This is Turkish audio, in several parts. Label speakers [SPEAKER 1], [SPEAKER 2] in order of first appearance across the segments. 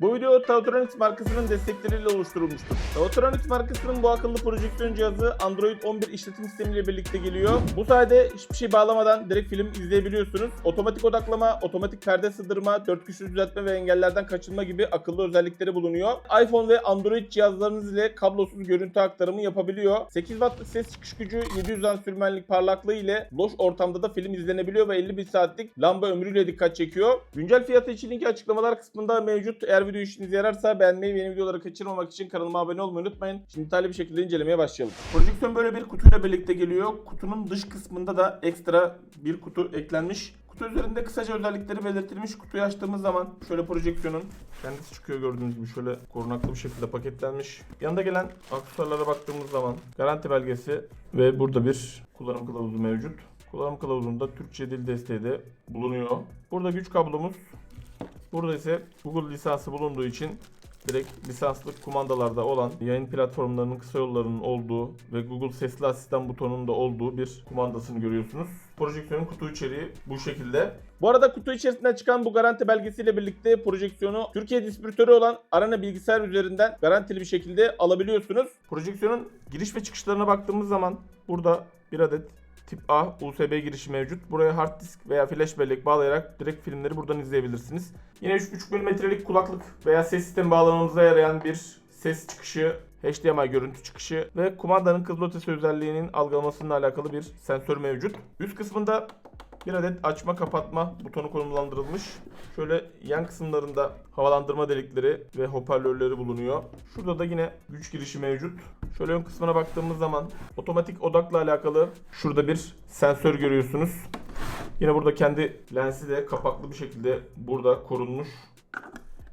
[SPEAKER 1] Bu video Tautronics markasının destekleriyle oluşturulmuştur. Tautronics markasının bu akıllı projeksiyon cihazı Android 11 işletim sistemiyle birlikte geliyor. Bu sayede hiçbir şey bağlamadan direkt film izleyebiliyorsunuz. Otomatik odaklama, otomatik perde sığdırma, 4 güçlü düzeltme ve engellerden kaçınma gibi akıllı özellikleri bulunuyor. iPhone ve Android cihazlarınız ile kablosuz görüntü aktarımı yapabiliyor. 8 wattlık ses çıkış gücü, 700 ansürmenlik parlaklığı ile loş ortamda da film izlenebiliyor ve 50 bin saatlik lamba ömrüyle dikkat çekiyor. Güncel fiyatı için linki açıklamalar kısmında mevcut. Eğer video işinize yararsa beğenmeyi ve yeni videoları kaçırmamak için kanalıma abone olmayı unutmayın. Şimdi detaylı bir şekilde incelemeye başlayalım. Projeksiyon böyle bir kutuyla birlikte geliyor. Kutunun dış kısmında da ekstra bir kutu eklenmiş. Kutu üzerinde kısaca özellikleri belirtilmiş. Kutuyu açtığımız zaman şöyle projeksiyonun kendisi çıkıyor gördüğünüz gibi şöyle korunaklı bir şekilde paketlenmiş. Yanında gelen aksesuarlara baktığımız zaman garanti belgesi ve burada bir kullanım kılavuzu mevcut. Kullanım kılavuzunda Türkçe dil desteği de bulunuyor. Burada güç kablomuz. Burada ise Google lisansı bulunduğu için direkt lisanslı kumandalarda olan yayın platformlarının kısa yollarının olduğu ve Google sesli asistan butonunun da olduğu bir kumandasını görüyorsunuz. Projeksiyonun kutu içeriği bu şekilde. Bu arada kutu içerisinden çıkan bu garanti belgesiyle birlikte projeksiyonu Türkiye distribütörü olan Arena bilgisayar üzerinden garantili bir şekilde alabiliyorsunuz. Projeksiyonun giriş ve çıkışlarına baktığımız zaman burada bir adet Tip A USB girişi mevcut. Buraya hard disk veya flash bellek bağlayarak direkt filmleri buradan izleyebilirsiniz. Yine 3.5 mm'lik kulaklık veya ses sistemi bağlamamıza yarayan bir ses çıkışı, HDMI görüntü çıkışı ve kumandanın kızıl ötesi özelliğinin algılamasıyla alakalı bir sensör mevcut. Üst kısmında bir adet açma kapatma butonu konumlandırılmış. Şöyle yan kısımlarında havalandırma delikleri ve hoparlörleri bulunuyor. Şurada da yine güç girişi mevcut. Şöyle ön kısmına baktığımız zaman otomatik odakla alakalı şurada bir sensör görüyorsunuz. Yine burada kendi lensi de kapaklı bir şekilde burada korunmuş.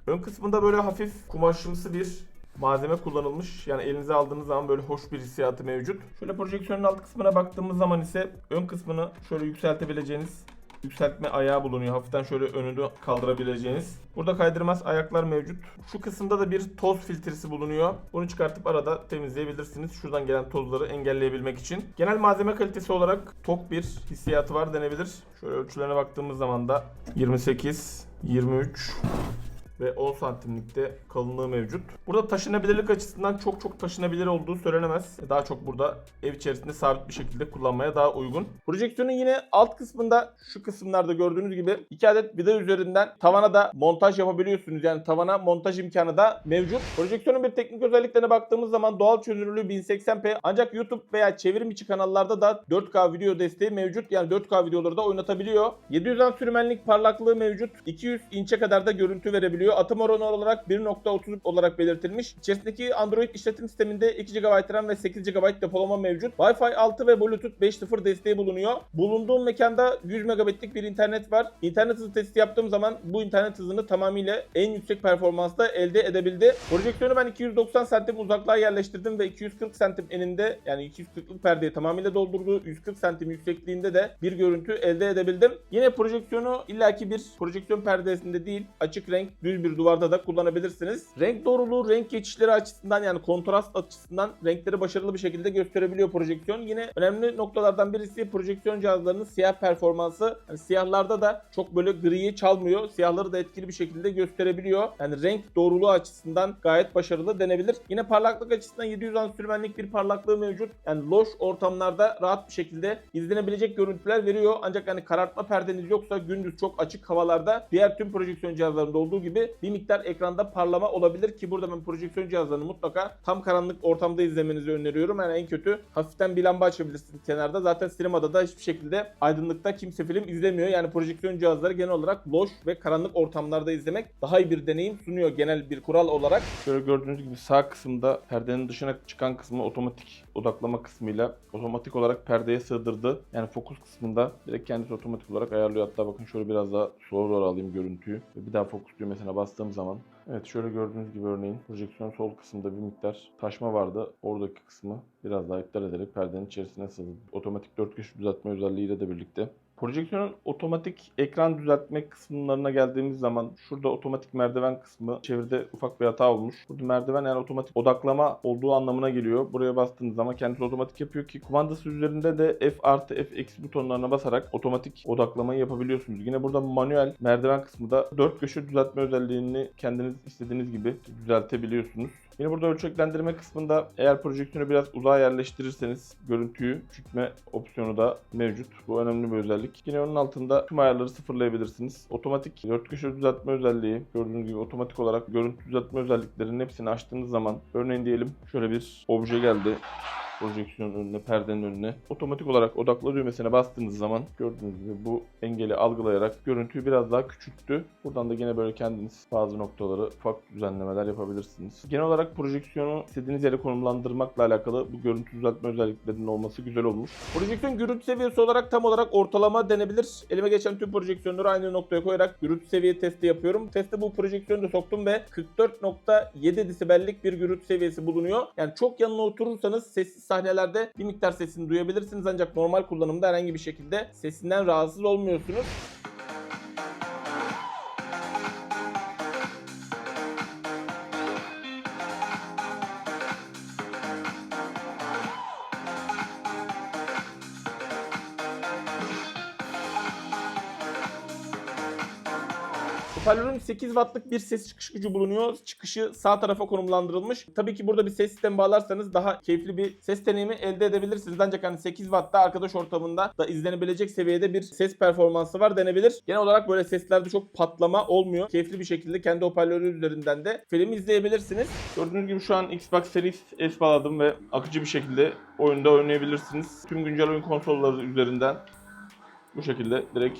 [SPEAKER 1] Ön kısmında böyle hafif kumaşımsı bir malzeme kullanılmış. Yani elinize aldığınız zaman böyle hoş bir hissiyatı mevcut. Şöyle projeksiyonun alt kısmına baktığımız zaman ise ön kısmını şöyle yükseltebileceğiniz yükseltme ayağı bulunuyor. Hafiften şöyle önünü kaldırabileceğiniz. Burada kaydırmaz ayaklar mevcut. Şu kısımda da bir toz filtresi bulunuyor. Bunu çıkartıp arada temizleyebilirsiniz. Şuradan gelen tozları engelleyebilmek için. Genel malzeme kalitesi olarak tok bir hissiyatı var denebilir. Şöyle ölçülerine baktığımız zaman da 28, 23, ve 10 santimlikte kalınlığı mevcut. Burada taşınabilirlik açısından çok çok taşınabilir olduğu söylenemez. Daha çok burada ev içerisinde sabit bir şekilde kullanmaya daha uygun. Projeksiyonun yine alt kısmında şu kısımlarda gördüğünüz gibi iki adet vida üzerinden tavana da montaj yapabiliyorsunuz. Yani tavana montaj imkanı da mevcut. Projeksiyonun bir teknik özelliklerine baktığımız zaman doğal çözünürlüğü 1080p ancak YouTube veya çevrim içi kanallarda da 4K video desteği mevcut. Yani 4K videoları da oynatabiliyor. 700 sürmenlik parlaklığı mevcut. 200 inçe kadar da görüntü verebiliyor. Atım oranı olarak 1.30 olarak belirtilmiş. İçerisindeki Android işletim sisteminde 2 GB RAM ve 8 GB depolama mevcut. Wi-Fi 6 ve Bluetooth 5.0 desteği bulunuyor. Bulunduğum mekanda 100 megabitlik bir internet var. İnternet hızı testi yaptığım zaman bu internet hızını tamamıyla en yüksek performansta elde edebildi. Projeksiyonu ben 290 santim uzaklığa yerleştirdim ve 240 santim eninde yani 240'lık perdeyi tamamıyla doldurdu. 140 santim yüksekliğinde de bir görüntü elde edebildim. Yine projeksiyonu illaki bir projeksiyon perdesinde değil açık renk düz bir duvarda da kullanabilirsiniz. Renk doğruluğu, renk geçişleri açısından yani kontrast açısından renkleri başarılı bir şekilde gösterebiliyor projeksiyon. Yine önemli noktalardan birisi projeksiyon cihazlarının siyah performansı. Yani siyahlarda da çok böyle griyi çalmıyor. Siyahları da etkili bir şekilde gösterebiliyor. Yani renk doğruluğu açısından gayet başarılı denebilir. Yine parlaklık açısından 700 ansürmenlik bir parlaklığı mevcut. Yani loş ortamlarda rahat bir şekilde izlenebilecek görüntüler veriyor. Ancak hani karartma perdeniz yoksa gündüz çok açık havalarda diğer tüm projeksiyon cihazlarında olduğu gibi bir miktar ekranda parlama olabilir ki burada ben projeksiyon cihazlarını mutlaka tam karanlık ortamda izlemenizi öneriyorum. Yani en kötü hafiften bir lamba açabilirsiniz kenarda. Zaten sinemada da hiçbir şekilde aydınlıkta kimse film izlemiyor. Yani projeksiyon cihazları genel olarak loş ve karanlık ortamlarda izlemek daha iyi bir deneyim sunuyor genel bir kural olarak. Şöyle gördüğünüz gibi sağ kısımda perdenin dışına çıkan kısmı otomatik odaklama kısmıyla otomatik olarak perdeye sığdırdı. Yani fokus kısmında direkt kendisi otomatik olarak ayarlıyor. Hatta bakın şöyle biraz daha sola doğru alayım görüntüyü. Bir daha fokus düğmesine bastığım zaman Evet şöyle gördüğünüz gibi örneğin projeksiyon sol kısımda bir miktar taşma vardı. Oradaki kısmı biraz daha iptal ederek perdenin içerisine sığdı. Otomatik 4 köşe düzeltme özelliğiyle de birlikte Projeksiyonun otomatik ekran düzeltme kısımlarına geldiğimiz zaman şurada otomatik merdiven kısmı çeviride ufak bir hata olmuş. Burada merdiven yani otomatik odaklama olduğu anlamına geliyor. Buraya bastığınız zaman kendisi otomatik yapıyor ki kumandası üzerinde de F artı F eksi butonlarına basarak otomatik odaklamayı yapabiliyorsunuz. Yine burada manuel merdiven kısmında 4 köşe düzeltme özelliğini kendiniz istediğiniz gibi düzeltebiliyorsunuz. Yine burada ölçeklendirme kısmında eğer projeksiyonu biraz uzağa yerleştirirseniz görüntüyü küçültme opsiyonu da mevcut. Bu önemli bir özellik. Yine onun altında tüm ayarları sıfırlayabilirsiniz. Otomatik 4 köşe düzeltme özelliği gördüğünüz gibi otomatik olarak görüntü düzeltme özelliklerinin hepsini açtığınız zaman örneğin diyelim şöyle bir obje geldi projeksiyonun önüne, perdenin önüne. Otomatik olarak odakla düğmesine bastığınız zaman gördüğünüz gibi bu engeli algılayarak görüntüyü biraz daha küçülttü. Buradan da yine böyle kendiniz bazı noktaları ufak düzenlemeler yapabilirsiniz. Genel olarak projeksiyonu istediğiniz yere konumlandırmakla alakalı bu görüntü düzeltme özelliklerinin olması güzel olmuş. Projeksiyon gürültü seviyesi olarak tam olarak ortalama denebilir. Elime geçen tüm projeksiyonları aynı noktaya koyarak gürültü seviye testi yapıyorum. Teste bu projeksiyonu da soktum ve 44.7 desibellik bir gürültü seviyesi bulunuyor. Yani çok yanına oturursanız sessiz sahnelerde bir miktar sesini duyabilirsiniz ancak normal kullanımda herhangi bir şekilde sesinden rahatsız olmuyorsunuz. Hoparlörün 8 wattlık bir ses çıkış gücü bulunuyor. Çıkışı sağ tarafa konumlandırılmış. Tabii ki burada bir ses sistemi bağlarsanız daha keyifli bir ses deneyimi elde edebilirsiniz. Ancak hani 8 wattta arkadaş ortamında da izlenebilecek seviyede bir ses performansı var denebilir. Genel olarak böyle seslerde çok patlama olmuyor. Keyifli bir şekilde kendi hoparlörü üzerinden de film izleyebilirsiniz. Gördüğünüz gibi şu an Xbox Series S bağladım ve akıcı bir şekilde oyunda oynayabilirsiniz. Tüm güncel oyun konsolları üzerinden bu şekilde direkt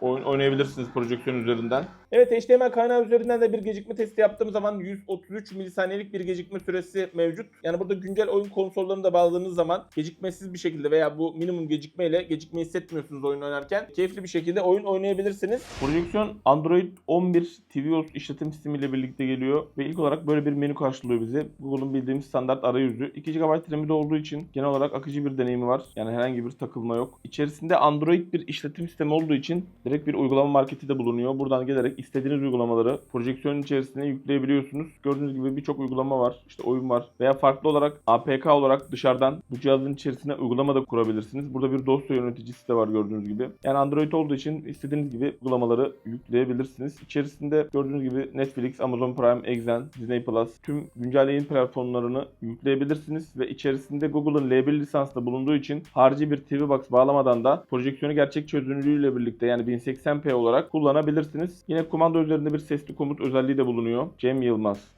[SPEAKER 1] oyun oynayabilirsiniz projeksiyon üzerinden. Evet HDMI kaynağı üzerinden de bir gecikme testi yaptığım zaman 133 milisaniyelik bir gecikme süresi mevcut. Yani burada güncel oyun konsollarını da bağladığınız zaman gecikmesiz bir şekilde veya bu minimum gecikmeyle gecikme hissetmiyorsunuz oyun oynarken. Keyifli bir şekilde oyun oynayabilirsiniz. Projeksiyon Android 11 tvOS işletim sistemiyle birlikte geliyor ve ilk olarak böyle bir menü karşılıyor bize. Google'un bildiğimiz standart arayüzü. 2 GB RAM'i olduğu için genel olarak akıcı bir deneyimi var. Yani herhangi bir takılma yok. İçerisinde Android bir işletim sistemi olduğu için direkt bir uygulama marketi de bulunuyor. Buradan gelerek istediğiniz uygulamaları projeksiyonun içerisine yükleyebiliyorsunuz. Gördüğünüz gibi birçok uygulama var. İşte oyun var. Veya farklı olarak APK olarak dışarıdan bu cihazın içerisine uygulama da kurabilirsiniz. Burada bir dosya yöneticisi de var gördüğünüz gibi. Yani Android olduğu için istediğiniz gibi uygulamaları yükleyebilirsiniz. İçerisinde gördüğünüz gibi Netflix, Amazon Prime, Exen, Disney Plus tüm güncel yayın platformlarını yükleyebilirsiniz ve içerisinde Google'ın L1 lisanslı bulunduğu için harici bir TV Box bağlamadan da projeksiyonu gerçek çözünürlüğüyle birlikte yani 1080p olarak kullanabilirsiniz. Yine kumanda üzerinde bir sesli komut özelliği de bulunuyor. Cem Yılmaz.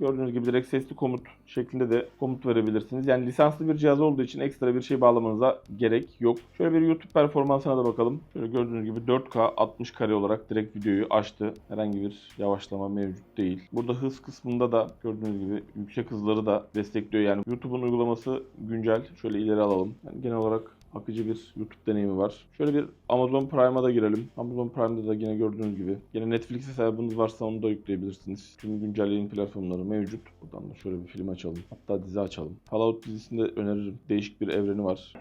[SPEAKER 1] Gördüğünüz gibi direkt sesli komut şeklinde de komut verebilirsiniz. Yani lisanslı bir cihaz olduğu için ekstra bir şey bağlamanıza gerek yok. Şöyle bir YouTube performansına da bakalım. Şöyle gördüğünüz gibi 4K 60 kare olarak direkt videoyu açtı. Herhangi bir yavaşlama mevcut değil. Burada hız kısmında da gördüğünüz gibi yüksek hızları da destekliyor. Yani YouTube'un uygulaması güncel. Şöyle ileri alalım. Yani genel olarak akıcı bir YouTube deneyimi var. Şöyle bir Amazon Prime'a da girelim. Amazon Prime'da da yine gördüğünüz gibi. Yine Netflix hesabınız varsa onu da yükleyebilirsiniz. Tüm güncel yayın platformları mevcut. Buradan da şöyle bir film açalım. Hatta dizi açalım. Fallout dizisini de öneririm. Değişik bir evreni var.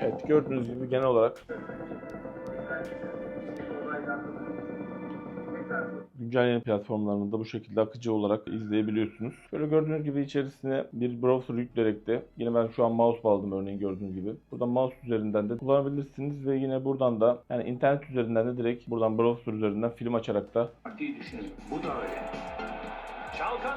[SPEAKER 1] Evet gördüğünüz gibi genel olarak güncel yayın platformlarını da bu şekilde akıcı olarak izleyebiliyorsunuz. Şöyle gördüğünüz gibi içerisine bir browser yükleyerek de yine ben şu an mouse bağladım örneğin gördüğünüz gibi. Buradan mouse üzerinden de kullanabilirsiniz ve yine buradan da yani internet üzerinden de direkt buradan browser üzerinden film açarak da.
[SPEAKER 2] Bu da öyle.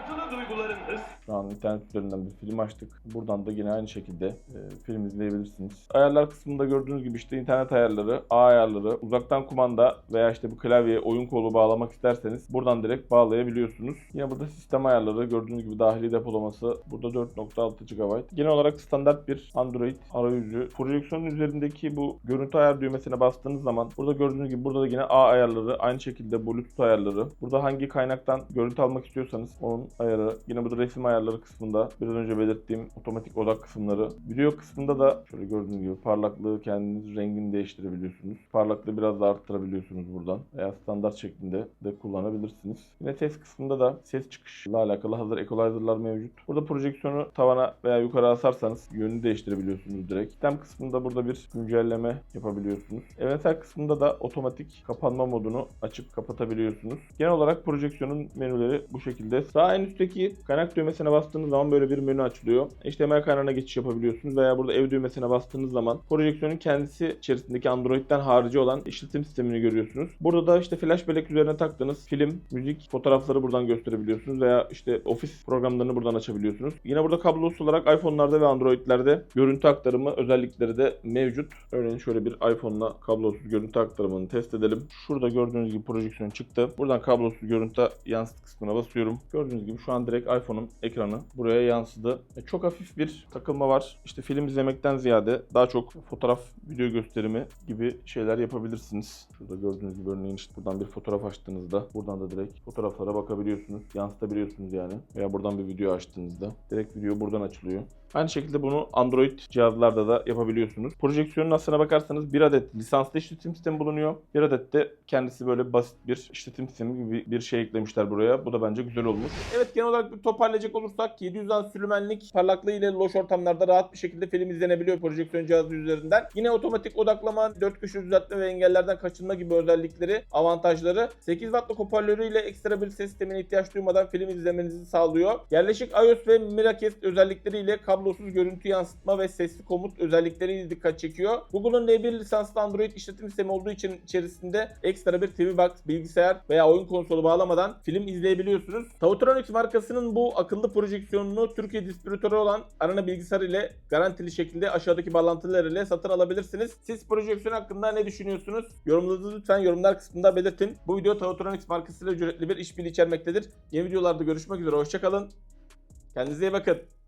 [SPEAKER 2] Çalkantılı duyguların.
[SPEAKER 1] Şu an internet üzerinden bir film açtık. Buradan da yine aynı şekilde e, film izleyebilirsiniz. Ayarlar kısmında gördüğünüz gibi işte internet ayarları, ağ ayarları, uzaktan kumanda veya işte bu klavyeye oyun kolu bağlamak isterseniz buradan direkt bağlayabiliyorsunuz. Yine burada sistem ayarları gördüğünüz gibi dahili depolaması burada 4.6 GB. Genel olarak standart bir Android arayüzü. Projeksiyonun üzerindeki bu görüntü ayar düğmesine bastığınız zaman burada gördüğünüz gibi burada da yine ağ ayarları, aynı şekilde Bluetooth ayarları. Burada hangi kaynaktan görüntü almak istiyorsanız onun ayarı. Yine burada resim ayarları kısmında biraz önce belirttiğim otomatik odak kısımları. Video kısmında da şöyle gördüğünüz gibi parlaklığı kendiniz rengini değiştirebiliyorsunuz. Parlaklığı biraz da arttırabiliyorsunuz buradan. Veya standart şeklinde de kullanabilirsiniz. Yine ses kısmında da ses çıkışla alakalı hazır equalizer'lar mevcut. Burada projeksiyonu tavana veya yukarı asarsanız yönünü değiştirebiliyorsunuz direkt. Sistem kısmında burada bir güncelleme yapabiliyorsunuz. Evrensel kısmında da otomatik kapanma modunu açıp kapatabiliyorsunuz. Genel olarak projeksiyonun menüleri bu şekilde. Sağ en üstteki kaynak düğmesine bastığınız zaman böyle bir menü açılıyor. HDMI kaynağına geçiş yapabiliyorsunuz veya burada ev düğmesine bastığınız zaman projeksiyonun kendisi içerisindeki Android'den harici olan işletim sistemini görüyorsunuz. Burada da işte flash bellek üzerine taktığınız film, müzik, fotoğrafları buradan gösterebiliyorsunuz veya işte ofis programlarını buradan açabiliyorsunuz. Yine burada kablosuz olarak iPhone'larda ve Android'lerde görüntü aktarımı özellikleri de mevcut. Örneğin şöyle bir iPhone'la kablosuz görüntü aktarımını test edelim. Şurada gördüğünüz gibi projeksiyon çıktı. Buradan kablosuz görüntü yansıt kısmına basıyorum. Gördüğünüz gibi şu an direkt iPhone'un ekranı buraya yansıdı. E, Çok hafif bir takılma var. İşte film izlemekten ziyade daha çok fotoğraf, video gösterimi gibi şeyler yapabilirsiniz. Şurada gördüğünüz gibi örneğin işte buradan bir fotoğraf açtığınızda buradan da direkt fotoğraflara bakabiliyorsunuz. Yansıtabiliyorsunuz yani. Veya buradan bir video açtığınızda direkt video buradan açılıyor. Aynı şekilde bunu Android cihazlarda da yapabiliyorsunuz. Projeksiyonun aslına bakarsanız bir adet lisanslı işletim sistemi bulunuyor. Bir adet de kendisi böyle basit bir işletim sistemi gibi bir şey eklemişler buraya. Bu da bence güzel olmuş. Evet genel olarak bir toparlayacak olursak 700'den sürümenlik parlaklığı ile loş ortamlarda rahat bir şekilde film izlenebiliyor projeksiyon cihazı üzerinden. Yine otomatik odaklama, 4 köşe düzeltme ve engellerden kaçınma gibi özellikleri, avantajları. 8 wattlık hoparlörü ile ekstra bir ses sistemine ihtiyaç duymadan film izlemenizi sağlıyor. Yerleşik iOS ve Miracast özellikleriyle kablosuz görüntü yansıtma ve sesli komut özellikleriyle dikkat çekiyor. Google'un L1 lisanslı Android işletim sistemi olduğu için içerisinde ekstra bir TV Box, bilgisayar veya oyun konsolu bağlamadan film izleyebiliyorsunuz. Tautronics markasının bu akıllı projeksiyonunu Türkiye distribütörü olan Arena Bilgisayar ile garantili şekilde aşağıdaki bağlantılar ile satın alabilirsiniz. Siz projeksiyon hakkında ne düşünüyorsunuz? Yorumlarınızı lütfen yorumlar kısmında belirtin. Bu video Tautronics markasıyla ücretli bir işbirliği içermektedir. Yeni videolarda görüşmek üzere. Hoşçakalın. Kendinize iyi bakın.